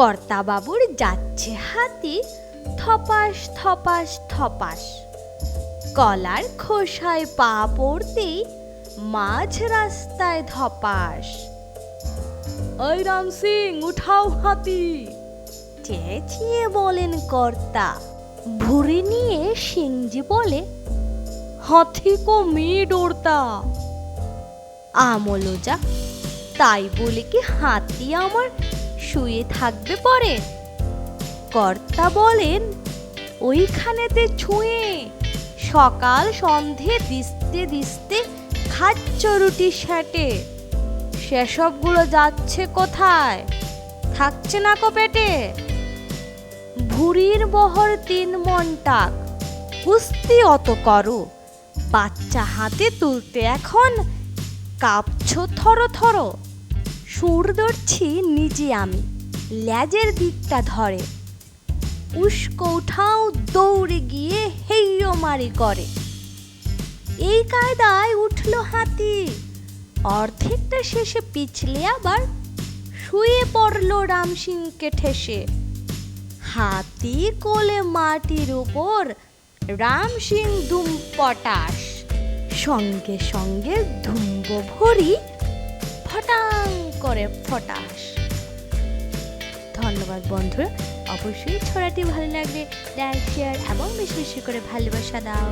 কর্তাবাবুর যাচ্ছে হাতি থপাস থপাস থপাস। কলার খোসায় পা পড়তেই মাঝ রাস্তায় ধপাস। ওই রাম সিং উঠাও হাতি। চেঁচিয়ে বলেন কর্তা ভুরি নিয়ে সিংজি বলে হাতি কো মেয়ে ডোরতা। আমলো যা তাই বলে কি হাতি আমার শুয়ে থাকবে পরে। কর্তা বলেন, ওইখানেতে ছুঁয়ে সকাল সন্ধে দিস্তে দিস্তে খাচ্ছ রুটি স্যাটে। সেসবগুলো যাচ্ছে কোথায়? থাকছে না কো পেটে? ভুরির বহর তিন মন টাক, কুস্তি অত করো। বাচ্চা হাতে তুলতে এখন কাঁপছ থর থর। সুর ধরছি নিজে আমি, ল্যাজের দিকটা ধরে। উস্কো উঠাও দৌড়ে গিয়ে হেইয়ো মারি করে। এই কায়দায় উঠল হাতি, অর্ধেকটা শেষে পিছলে আবার শুয়ে পড়ল রাম সিংকে ঠেসে। হাতি কোলে মাটির উপর রাম সিং পটাশ সঙ্গে সঙ্গে ধুম্ব ভরি করে ফটাস ধন্যবাদ বন্ধুরা। অবশ্যই ছড়াটি ভালো লাগবে লাইক শেয়ার এবং বেশি বেশি করে ভালোবাসা দাও।